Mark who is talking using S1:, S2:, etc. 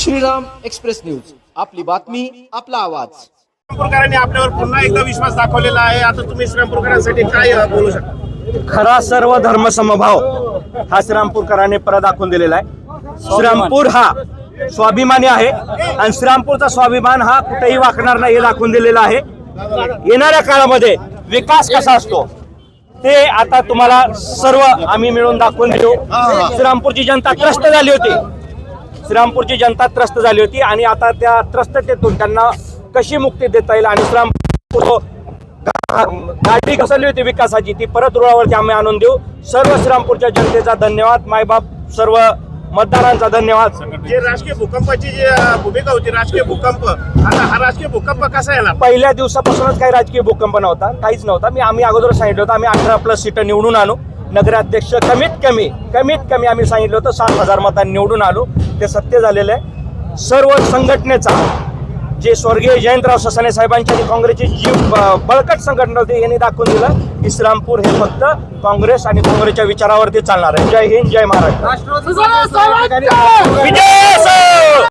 S1: Shriram express news. आपली बातमी आपला आवाज.
S2: श्रीरामपूरकरांनी आपल्यावर पुन्हा एकदा विश्वास दाखवलेला आहे. आता तुम्ही श्रीरामपूरकरांसाठी काय बोलू शकता?
S3: खरा सर्व धर्म समभाव हा श्रीरामपूरकरांनी परत दाखवून दिलेला आहे. श्रीरामपूर हा स्वाभिमानी आहे आणि श्रीरामपूरचा स्वाभिमान हा कुठेही वाकणार नाही हे दाखवून दिलेला आहे. येणाऱ्या काळामध्ये विकास कसा असतो ते आता तुम्हाला सर्व आम्ही मिळून दाखवून देऊ. श्रीरामपूरची जनता त्रस्त झाली होती. श्रीरामपूरची जनता त्रस्त झाली होती आणि आता त्या त्रस्ततेतून त्यांना कशी मुक्ती देता येईल? आणि श्रीरामपूर जो गा- गाडी घसरली होती विकासाची ती परत रुळावरती आम्ही आणून देऊ. सर्व श्रीरामपूरच्या जनतेचा धन्यवाद. मायबाप सर्व मतदारांचा धन्यवाद.
S2: जे राजकीय भूकंपाची जी भूमिका होती राजकीय भूकंप आता हा राजकीय भूकंप कसा येणार?
S3: पहिल्या दिवसापासूनच काही राजकीय भूकंप नव्हता काहीच नव्हता. मी आम्ही अगोदर सांगितलं होतं आम्ही अठरा प्लस सीटं निवडून आणू. नगराध्यक्ष कमीत कमी कमीत कमी आम्ही सांगितलं होतं सात हजार मतांनी निवडून आलो. ते सत्य झालेलं आहे. सर्व संघटनेचा जे स्वर्गीय जयंतराव ससाने साहेबांच्या जी काँग्रेसची जी बळकट संघटना होती यांनी दाखवून दिलं इस्लामपूर हे फक्त काँग्रेस आणि काँग्रेसच्या विचारावरती चालणार आहे. जय हिंद जय महाराष्ट्र!